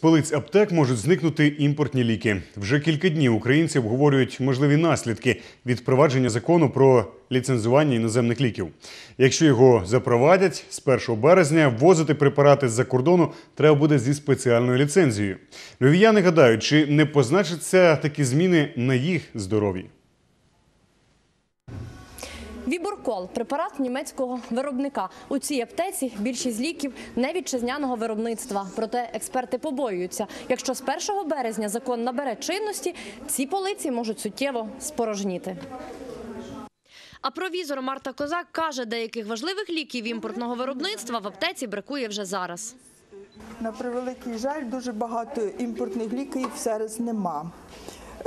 полиць аптек можуть зникнути імпортні ліки. Вже кілька днів українці обговорюють можливі наслідки від впровадження закону про ліцензування іноземних ліків. Якщо його запровадять, з 1 березня ввозити препарати з-за кордону треба буде зі спеціальною ліцензією. Львів'яни гадають, чи не позначаться такі зміни на їх здоров'ї. Віборкол препарат німецького виробника. У цій аптеці більшість ліків не вітчизняного виробництва. Проте експерти побоюються, якщо з 1 березня закон набере чинності, ці полиці можуть суттєво спорожніти. А провізор Марта Козак каже, деяких важливих ліків імпортного виробництва в аптеці бракує вже зараз. На превеликий жаль, дуже багато імпортних ліків зараз нема.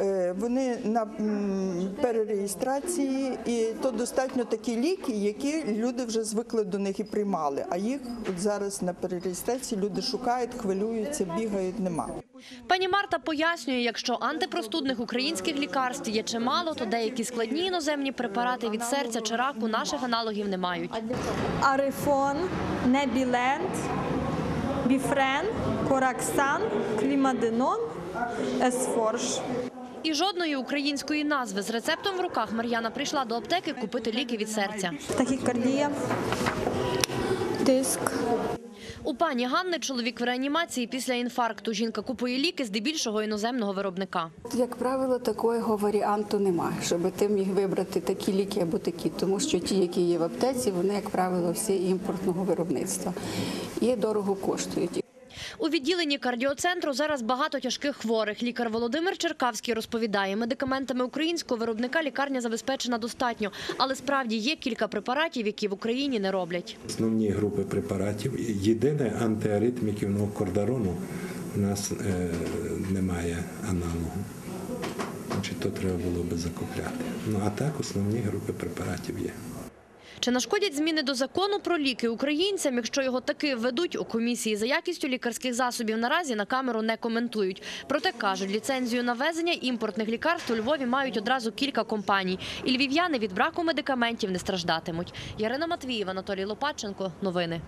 Е, Вони на перереєстрації, і то достатньо такі ліки, які люди вже звикли до них і приймали. А їх от зараз на перереєстрації люди шукають, хвилюються, бігають, нема. Пані Марта пояснює, якщо антипростудних українських лікарств є чимало, то деякі складні іноземні препарати від серця чи раку наших аналогів не мають. Арифон, Небіленд, Біфрен, Кораксан, Клімаденон, Есфорш. І жодної української назви з рецептом в руках Мар'яна прийшла до аптеки купити ліки від серця. Тахікардія, тиск. У пані Ганни чоловік в реанімації після інфаркту. Жінка купує ліки здебільшого іноземного виробника. Як правило, такого варіанту немає, щоб ти міг вибрати такі ліки або такі, тому що ті, які є в аптеці, вони, як правило, всі імпортного виробництва і дорого коштують. У відділенні кардіоцентру зараз багато тяжких хворих. Лікар Володимир Черкавський розповідає, медикаментами українського виробника лікарня забезпечена достатньо, але справді є кілька препаратів, які в Україні не роблять. Основні групи препаратів. Єдине антиаритміків ну, кордарону у нас е, немає аналогу. Значить, то треба було би закупляти. Ну а так основні групи препаратів є. Чи нашкодять зміни до закону про ліки українцям, якщо його таки введуть у комісії за якістю лікарських засобів наразі на камеру не коментують. Проте кажуть, ліцензію на везення імпортних лікарств у Львові мають одразу кілька компаній. І львів'яни від браку медикаментів не страждатимуть. Ярина Матвіїв, Анатолій Лопаченко, Новини.